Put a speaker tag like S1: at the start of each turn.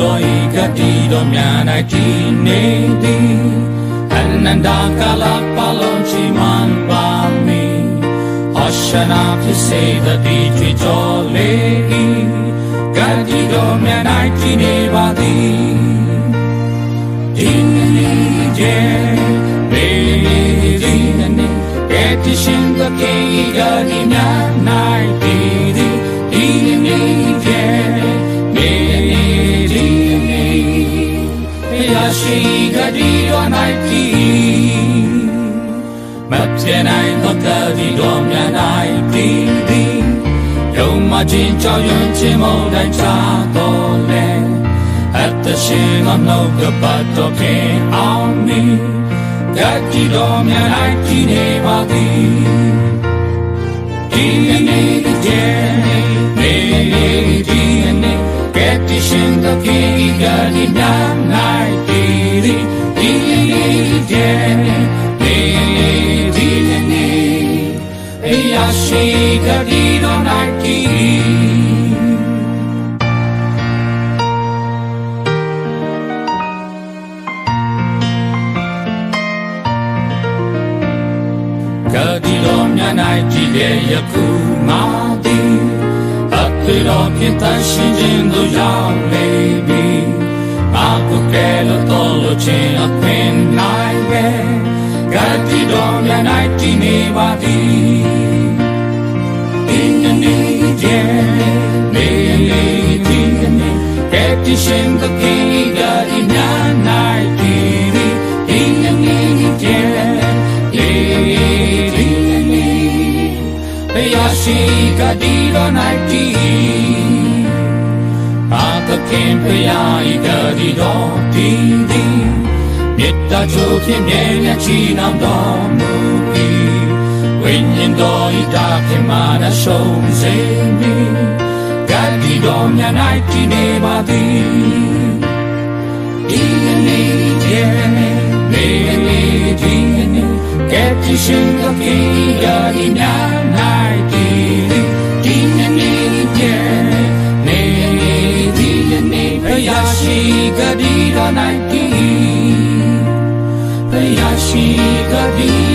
S1: ိုတော်ဤကတိတော်များ၌တည်နေသည်အနန္တကာလပတ်လုံးချီးမွမ်းပါမည်ဟောရှနာဖြစ်စေသတည်ကြွကြော်လေ၏ကတိတော်များ၌တည်နေပါသည်ဒီနေ့ကျဲဘေးဒီနေ့ကတိရှင်ကကေကဒီများ၌တည် ရရှိကတိတော်၌တည်မပြနိုင်သောကတိတော်များ၌တည်သည်ယုံမှချင်းကြောက်ရွံ့ခြင်းမုန်တိုင်းချတော်လဲအသက်ရှင်သောနှုတ်ကပတ်တော်ဖြင့်အောင်မည်ကတိတော်များ၌တည်နေပါသည်ဒီနေ့ဒီနေ့မေဒီနေ့ကတိရှင်သောကိကတိများ၌တည်သည်ဒီ နေ့ဒီနေ့မေဒီနေ့အရာရှိကတိတော်၌တည်ကတိတော်မြတ်၌ ကတိတော်မြတ်၌ကြည်နေပါသည်ဒီနေ့ကျဲနေလေဒီနေ့ ကတိရှင်သခင်ကဒီမြတ်၌ကြည်သည်ဒီနေ့ကျဲ Yashi Kadira Naiti Akakin Payai Kadido Dindi Mitta Chokin Yenya Chinam Domuki Winyin Doi Dakimana Shom Zemi Kadido Naiti Nebadi Dini Dini Dini Dini Keti Shinka Kiga Inanai Dini Dini Dini Dini Dini Payashi pe ea și găbii.